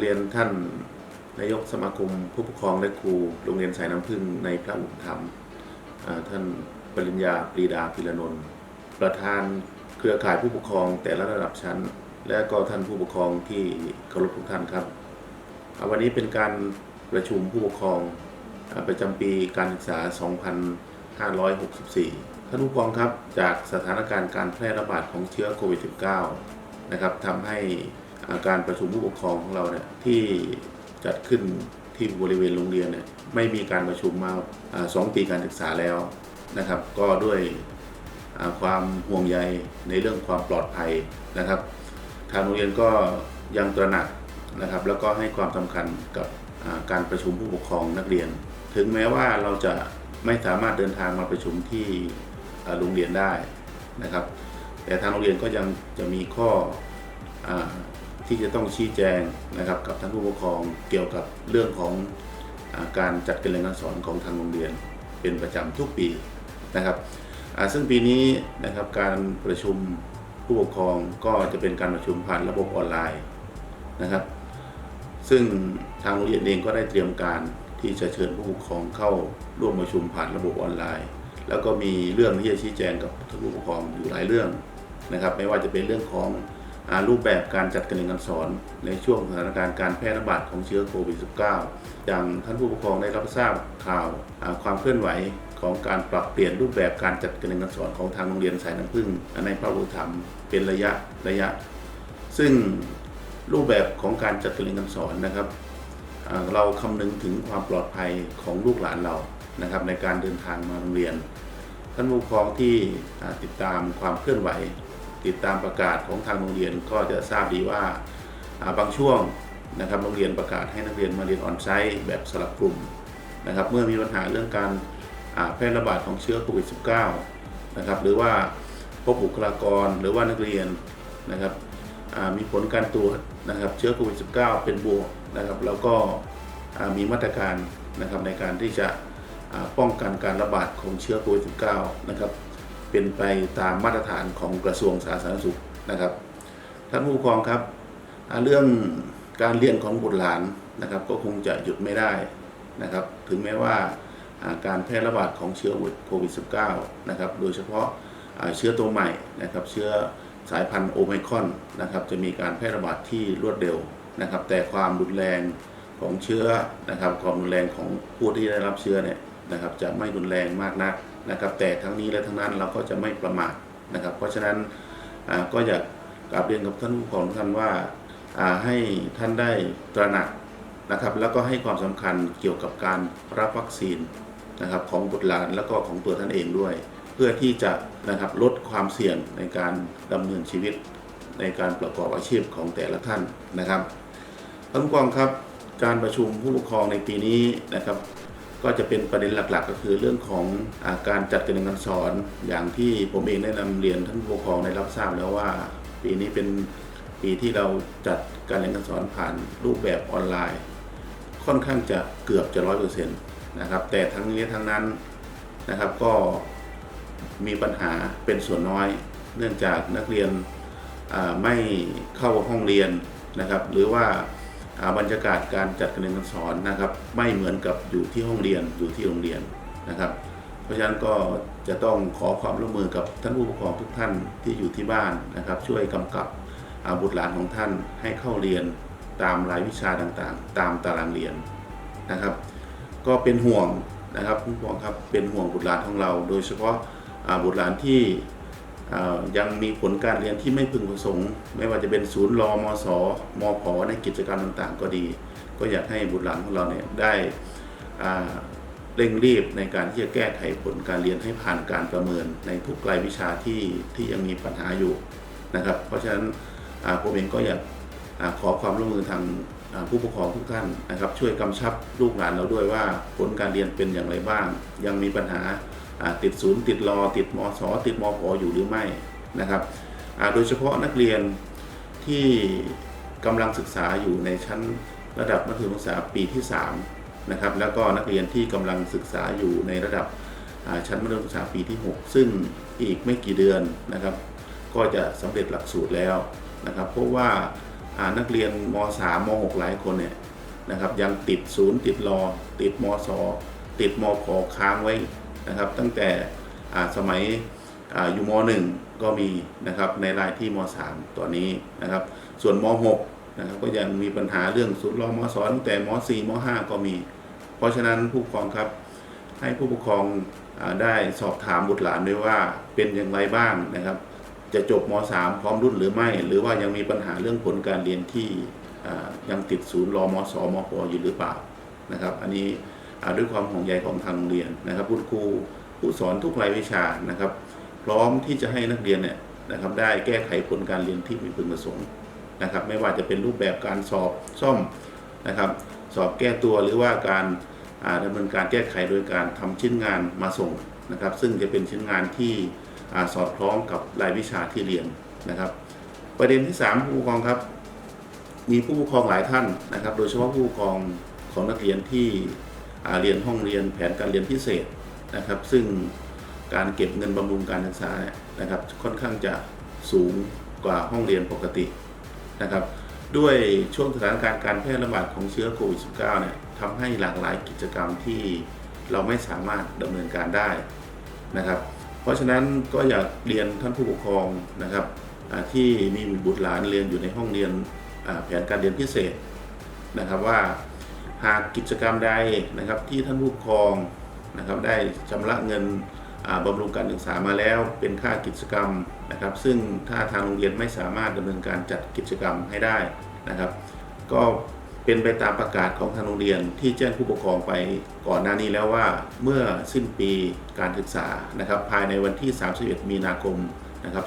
เรียนท่านนายกสมาคมผู้ปกครองและครูโรงเรียนสายน้ำพึ่งในพระอุปถัมภ์ท่านปริญญาปรีดาพิรนนท์ประธานเครือข่ายผู้ปกครองแต่ละระดับชั้น และก็ท่านผู้ปกครองที่เคารพทุกท่านครับ วันนี้เป็นการประชุมผู้ปกครองอประจำปีการศึกษา 2564 ท่านผู้ปกครองครับจากสถานการณ์การแพร่ระบาดของเชื้อโควิด -19 นะครับทำให้ การประชุมผู้ปกครองของเราเนี่ยที่จัดขึ้นที่บริเวณโรงเรียนเนี่ยไม่มีการประชุมมาสองปีการศึกษาแล้วนะครับ ก็ด้วยความห่วงใยในเรื่องความปลอดภัยนะครับ ทางโรงเรียนก็ยังตระหนักนะครับ แล้วก็ให้ความสำคัญกับการประชุมผู้ปกครองนักเรียน ถึงแม้ว่าเราจะไม่สามารถเดินทางมาประชุมที่โรงเรียนได้นะครับ แต่ทางโรงเรียนก็ยังจะมีข้ออ ที่จะต้องชี้แจงนะครับกับท่านผู้ปกครองเกี่ยวกับเรื่องของอการจัดการเรียนการสอนของทางโรงเรียนเป็นประจำทุกปีนะครับซึ่งปีนี้นะครับการประชุมผู้ปกครองก็จะเป็นการประชุมผ่านระบบออนไลน์นะครับ ซึ่งทางโรงเรียนเองก็ได้เตรียมการที่จะเชิญผู้ปกครองเข้าร่วมประชุมผ่านระบบออนไลน์ แล้วก็มีเรื่องที่จะชี้แจงกับท่านผู้ปกครองอยู่หลายเรื่องนะครับ ไม่ว่าจะเป็นเรื่องของ รูปแบบการจัดการเรียนการสอนในช่วงสถานการณ์การแพร่ระบาดของเชื้อโควิด -19 อย่างท่านผู้ปกครองได้รับทราบข่าวความเคลื่อนไหวของการปรับเปลี่ยนรูปแบบการจัดการเรียนการสอนของทางโรงเรียนสายน้ำพึ่งในพระอุปถัมเป็นระยะระยะ ซึ่งรูปแบบของการจัดการเรียนการสอนนะครับเราคำนึงถึงความปลอดภัยของลูกหลานเรานะครับในการเดินทางมาโรงเรียน ท่านผู้ปกครองที่ติดตามความเคลื่อนไหว ติดตามประกาศของทางโรงเรียนก็จะทราบดีว่าบางช่วงนะครับโรงเรียนประกาศให้นักเรียนมาเรียนออนไซต์แบบสลับกลุ่มนะครับเมื่อมีปัญหาเรื่องการแพร่ระบาดของเชื้อโควิด -19 นะครับหรือว่าพบบุคลากรหรือว่านักเรียนนะครับมีผลการตรวจนะครับเชื้อโควิด -19 เป็นบวกนะครับแล้วก็มีมาตรการนะครับในการที่จะป้องกันการระบาดของเชื้อโควิด -19 นะครับ เป็นไปตามมาตรฐานของกระทรวงสาธารณสุขนะครับท่านผู้ปกครองครับ เรื่องการเรียนของบุตรหลานนะครับ ก็คงจะหยุดไม่ได้นะครับ ถึงแม้ว่าการแพร่ระบาดของเชื้อโควิด -19 นะครับ โดยเฉพาะเชื้อตัวใหม่นะครับ เชื้อสายพันธุ์โอไมครอนนะครับ จะมีการแพร่ระบาดที่รวดเร็วนะครับ แต่ความรุนแรงของเชื้อนะครับ ความรุนแรงของผู้ที่ได้รับเชื้อเนี่ยนะครับ จะไม่รุนแรงมากนัก นะครับแต่ทั้งนี้และทั้งนั้นเราก็จะไม่ประมาทนะครับ เพราะฉะนั้นก็อยากกราบเรียนกับท่านผู้ปกครองท่านว่าให้ท่านได้ตระหนักนะครับ แล้วก็ให้ความสำคัญเกี่ยวกับการรับวัคซีนนะครับของบุตรหลานแล้วก็ของตัวท่านเองด้วย เพื่อที่จะนะครับลดความเสี่ยงในการดำเนินชีวิตในการประกอบอาชีพของแต่ละท่านนะครับท่านผู้กองครับการประชุมผู้ปกครองในปีนี้นะครับ ก็จะเป็นประเด็นหลักๆ ก็คือเรื่องของอาการจัดการเรียนการสอนอย่างที่ผมเองได้นำเรียนท่านผู้ปกครองได้รับทราบแล้วว่า ปีนี้เป็นปีที่เราจัดการเรียนการสอนผ่านรูปแบบออนไลน์ ค่อนข้างจะเกือบจะร้อยเปอร์เซ็นต์นะครับแต่ทั้งนี้ทั้งนั้นนะครับก็มีปัญหาเป็นส่วนน้อย เนื่องจากนักเรียนไม่เข้าห้องเรียนนะครับ หรือว่า บรรยากาศการจัดการเรียนการสอนนะครับ ไม่เหมือนกับอยู่ที่ห้องเรียนอยู่ที่โรงเรียนนะครับ เพราะฉะนั้นก็จะต้องขอความร่วมมือกับท่านผู้ปกครองทุกท่านที่อยู่ที่บ้านนะครับ ช่วยกำกับบุตรหลานของท่านให้เข้าเรียนตามรายวิชาต่างๆ ตามตารางเรียนนะครับ ก็เป็นห่วงนะครับผู้ปกครองครับเป็นห่วงบุตรหลานของเรา โดยเฉพาะบุตรหลานที่ ยังมีผลการเรียนที่ไม่พึงประสงค์ ไม่ว่าจะเป็นศูนย์รอมอสอมผในกิจกรรมต่างๆ ก็ดี ก็อยากให้บุตรหลานของเราเนี่ยได้เร่งรีบในการที่จะแก้ไขผลการเรียนให้ผ่านการประเมินในทุกรายวิชาที่ที่ยังมีปัญหาอยู่นะครับ เพราะฉะนั้นผมเองก็อยากอขอความร่วมมือทางผู้ปกครองทุกท่านนะครับ ช่วยกำชับลูกหลานเราด้วยว่าผลการเรียนเป็นอย่างไรบ้าง ยังมีปัญหา ติดศูนย์ติดรอติดมสติดมผออยู่หรือไม่นะครับโดยเฉพาะนักเรียนที่กำลังศึกษาอยู่ในชั้นระดับมัธยมศึกษาปีที่3นะครับแล้วก็นักเรียนที่กำลังศึกษาอยู่ในระดับชั้นมัธยมศึกษาปีที่ 6 ซึ่งอีกไม่กี่เดือนนะครับ ก็จะสำเร็จหลักสูตรแล้วนะครับ เพราะว่าอ่านักเรียนม .3 ม .6 หลายคนเนี่ยนะครับยังติดศูนย์ติดรอติดมสติดมพค้างไว้ นะครับตั้งแต่สมัยอยู่ม .1 ก็มีนะครับในรายที่ม .3 ตัวนี้นะครับ ส่วนม .6 นะครับก็ยังมีปัญหาเรื่องศูนย์รอมสตั้งแต่ม .4 ม .5 ก็มี เพราะฉะนั้นผู้ปกครองครับให้ผู้ปกครองอได้สอบถามบุตรหลานด้วยว่าเป็นอย่างไรบ้างนะครับ จะจบม .3 พร้อมรุ่นหรือไม่ หรือว่ายังมีปัญหาเรื่องผลการเรียนที่ยังติดศูนย์รอมสมปอยู่หรือเปล่านะครับ อันนี้ ด้วยความห่วงใยของทางโรงเรียนนะครับคุณครูผู้สอนทุกรายวิชานะครับ พร้อมที่จะให้นักเรียนเนี่ยนะครับได้แก้ไขผลการเรียนที่มีพึงประสงค์นะครับ ไม่ว่าจะเป็นรูปแบบการสอบซ่อมนะครับ สอบแก้ตัวหรือว่าการอ่าดำเนินการแก้ไขโดยการทำชิ้นงานมาส่งนะครับ ซึ่งจะเป็นชิ้นงานที่อสอดคล้องกับรายวิชาที่เรียนนะครับ ประเด็นที่ 3 ผู้ปกครองครับ มีผู้ปกครองหลายท่านนะครับ โดยเฉพาะผู้ปกครองของนักเรียนที่ เรียนห้องเรียนแผนการเรียนพิเศษนะครับ ซึ่งการเก็บเงินบำรุงการศึกษานะครับ ค่อนข้างจะสูงกว่าห้องเรียนปกตินะครับ ด้วยช่วงสถานการณ์การแพร่ระบาดของเชื้อโควิด -19 เนี่ยทำให้หลากหลายกิจกรรมที่เราไม่สามารถดำเนินการได้นะครับ เพราะฉะนั้นก็อยากเรียนท่านผู้ปกครองนะครับที่มีบุตรหลานเรียนอยู่ในห้องเรียนแผนการเรียนพิเศษนะครับว่า หากกิจกรรมใดนะครับที่ท่านผู้ปกครองนะครับได้ชำระเงินอ่าบำรุงการศึกษามาแล้วเป็นค่ากิจกรรมนะครับ ซึ่งถ้าทางโรงเรียนไม่สามารถดำเนินการจัดกิจกรรมให้ได้นะครับ ก็เป็นไปตามประกาศของทางโรงเรียนที่แจ้งผู้ปกครองไปก่อนหน้านี้แล้วว่าเมื่อสิ้นปีการศึกษานะครับ ภายในวันที่ 31 มีนาคมนะครับ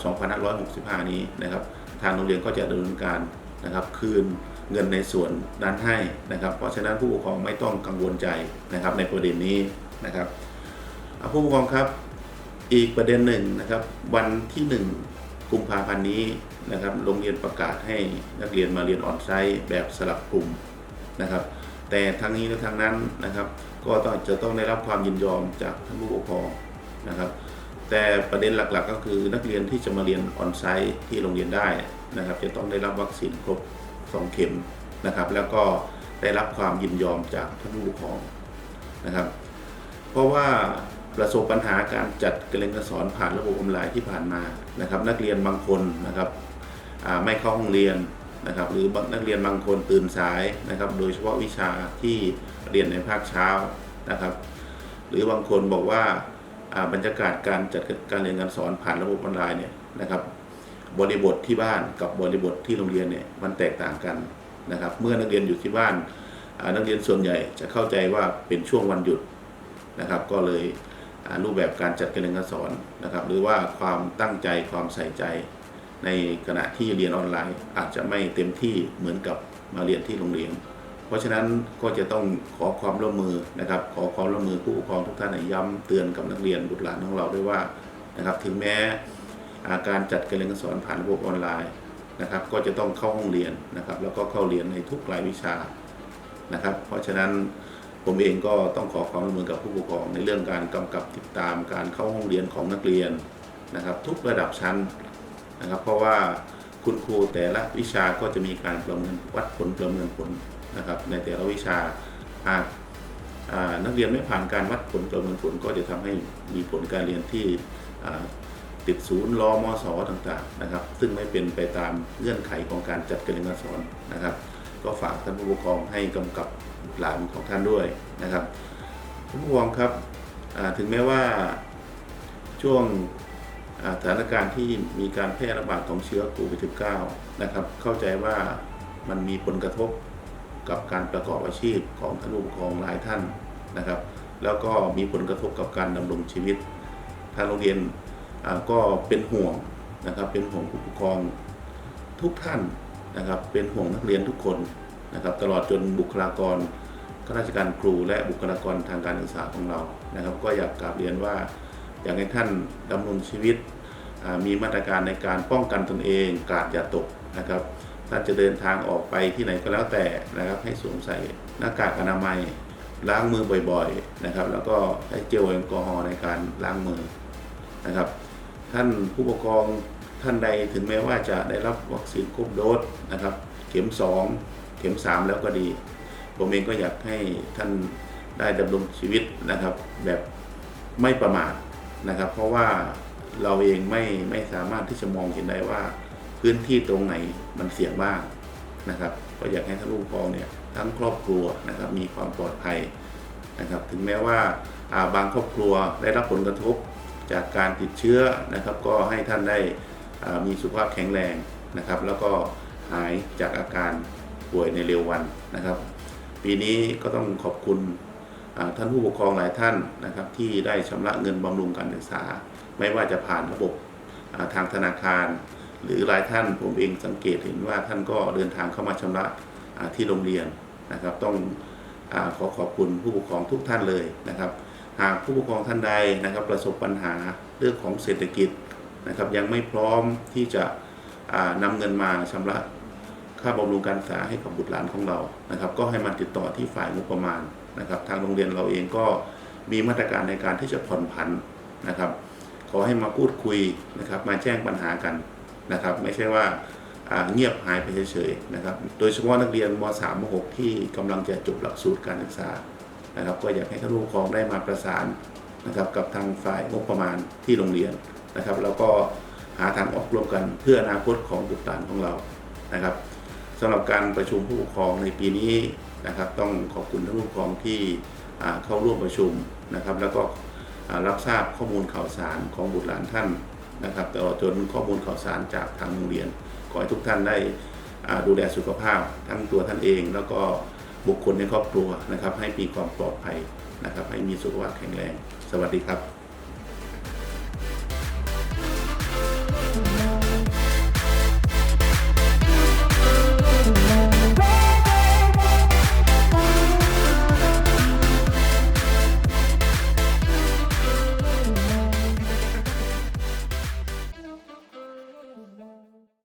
2565 นี้นะครับ ทางโรงเรียนก็จะดำเนินการนะครับ คืน เงินในส่วนนั้นให้นะครับ เพราะฉะนั้นผู้ปกครองไม่ต้องกังวลใจนะครับในประเด็นนี้นะครับอ่าผู้ปกครองครับอีกประเด็นหนึ่งนะครับวันที่ 1 กุมภาพันธ์นี้นะครับโรงเรียนประกาศให้นักเรียนมาเรียนออนไซต์แบบสลับกลุ่มนะครับ แต่ทั้งนี้และทั้งนั้นนะครับ ก็ต้องจะต้องได้รับความยินยอมจากท่านผู้ปกครองนะครับ แต่ประเด็นหลักๆ ก็คือนักเรียนที่จะมาเรียนออนไซต์ที่โรงเรียนได้นะครับ จะต้องได้รับวัคซีนครบ 2 เข็มนะครับ แล้วก็ได้รับความยินยอมจากท่านผู้ปกครองนะครับ เพราะว่าประสบปัญหาการจัดการเรียนการสอนผ่านระบบออนไลน์ที่ผ่านมานะครับ นักเรียนบางคนนะครับไม่เข้าห้องเรียนนะครับ หรือนักเรียนบางคนตื่นสายนะครับ โดยเฉพาะวิชาที่เรียนในภาคเช้านะครับ หรือบางคนบอกว่าบรรยากาศการจัดการเรียนการสอนผ่านระบบออนไลน์เนี่ยนะครับ บริบทที่บ้านกับบริบทที่โรงเรียนเนี่ยมันแตกต่างกันนะครับ เมื่อนักเรียนอยู่ที่บ้านนักเรียนส่วนใหญ่จะเข้าใจว่าเป็นช่วงวันหยุดนะครับ ก็เลยรูปแบบการจัดการเรียนการสอนนะครับ หรือว่าความตั้งใจความใส่ใจ ในขณะที่เรียนออนไลน์ อาจจะไม่เต็มที่เหมือนกับมาเรียนที่โรงเรียน เพราะฉะนั้นก็จะต้องขอความร่วมมือนะครับ ขอความร่วมมือผู้ปกครองทุกท่านย้ำเตือนกับนักเรียนบุตรหลานของเราด้วยว่านะครับ ถึงแม้าการจัดการเรียนการสอนผ่านระบบออนไลน์นะครับก็จะต้องเข้าห้องเรียนนะครับ แล้วก็เข้าเรียนในทุกรายวิชานะครับ เพราะฉะนั้นผมเองก็ต้องขอความร่วมมือกับผู้ปกครอง ในเรื่องการกำกับติดตามการเข้าห้องเรียนของนักเรียนนะครับ ทุกระดับชั้นนะครับ เพราะว่าคุณครูแต่ละวิชาก็จะมีการประเมินวัดผลประเมินผลนะครับ ในแต่ละวิชาหากนักเรียนไม่ผ่านการวัดผลประเมินผลก็จะทำให้มีผลการเรียนที่ ติดศูนย์รอมอสอต่างๆนะครับ ซึ่งไม่เป็นไปตามเงื่อนไขของการจัดการเรียนการสอนนะครับ ก็ฝากท่านผู้ปกครองให้กำกับหลานของท่านด้วยนะครับท่านผู้ปกครองครับถึงแม้ว่าช่วงสถานการณ์ที่มีการแพร่ระบาดของเชื้อโควิด -19 นะครับ เข้าใจว่ามันมีผลกระทบกับการประกอบอาชีพของท่านผู้ปกครองหลายท่านนะครับ แล้วก็มีผลกระทบกับการดำรงชีวิตทางโรงเรียน ก็เป็นห่วงนะครับ เป็นห่วงผู้ปกครองทุกท่านนะครับ เป็นห่วงนักเรียนทุกคนนะครับ ตลอดจนบุคลากรข้าราชการครูและบุคลากรทางการศึกษาของเรานะครับ ก็อยากกราบเรียนว่าอยากให้ท่านดำรงชีวิตมีมาตรการในการป้องกันตนเองกาดอย่าตกนะครับท่านจะเดินทางออกไปที่ไหนก็แล้วแต่นะครับ ให้สวมใส่หน้ากากอนามัยล้างมือบ่อยๆนะครับ แล้วก็ใช้เจลแอลกอฮอล์ในการล้างมือนะครับ ท่านผู้ปกครองท่านใดถึงแม้ว่าจะได้รับวัคซีนครบโดสนะครับ เข็มสองเข็มสามแล้วก็ดี ผมเองก็อยากให้ท่านได้ดำรงชีวิตนะครับ แบบไม่ประมาทนะครับ เพราะว่าเราเองไม่ไม่สามารถที่จะมองเห็นได้ว่าพื้นที่ตรงไหนมันเสี่ยงบ้างนะครับ ก็อยากให้ท่านผู้ปกครองเนี่ยทั้งครอบครัวนะครับมีความปลอดภัยนะครับ ถึงแม้ว่าอ่าบางครอบครัวได้รับผลกระทบ จากการติดเชื้อนะครับ ก็ให้ท่านได้มีสุขภาพแข็งแรงนะครับ แล้วก็หายจากอาการป่วยในเร็ววันนะครับ ปีนี้ก็ต้องขอบคุณท่านผู้ปกครองหลายท่านนะครับ ที่ได้ชำระเงินบำรุงการศึกษา ไม่ว่าจะผ่านระบบทางธนาคาร หรือหลายท่านผมเองสังเกตเห็นว่าท่านก็เดินทางเข้ามาชำระที่โรงเรียนนะครับ ต้องอขอขอบคุณผู้ปกครองทุกท่านเลยนะครับ หากผู้ปกครองท่านใดนะครับประสบปัญหาเรื่องของเศรษฐกิจนะครับยังไม่พร้อมที่จะอ่านำเงินมาชำระค่าบำรุงการศึกษาให้กับบุตรหลานของเรานะครับ ก็ให้มาติดต่อที่ฝ่ายงบประมาณนะครับ ทางโรงเรียนเราเองก็มีมาตรการในการที่จะผ่อนผันนะครับ ขอให้มาพูดคุยนะครับ มาแจ้งปัญหากันนะครับ ไม่ใช่ว่าอ่าเงียบหายไปเฉยๆนะครับ โดยเฉพาะนักเรียนม .3 ม .6 ที่กำลังจะจบหลักสูตรการศึกษา นะครับก็อยากให้ท่านผู้ปกครองได้มาประสานนะครับกับทางฝ่ายงบประมาณที่โรงเรียนนะครับ แล้วก็หาทางออกร่วมกันเพื่ออนาคตของบุตรหลานของเรานะครับสำหรับการประชุมผู้ปกครองในปีนี้นะครับ ต้องขอบคุณท่านผู้ปกครองที่เข้าร่วมประชุมนะครับ แล้วก็รับทราบข้อมูลข่าวสารของบุตรหลานท่านนะครับตลอดจนข้อมูลข่าวสารจากทางโรงเรียน ขอให้ทุกท่านได้ดูแลสุขภาพทั้งตัวท่านเอง แล้วก็ บุคคลในครอบครัวนะครับ ให้มีความปลอดภัยนะครับ ให้มีสุขภาพแข็งแรง สวัสดีครับ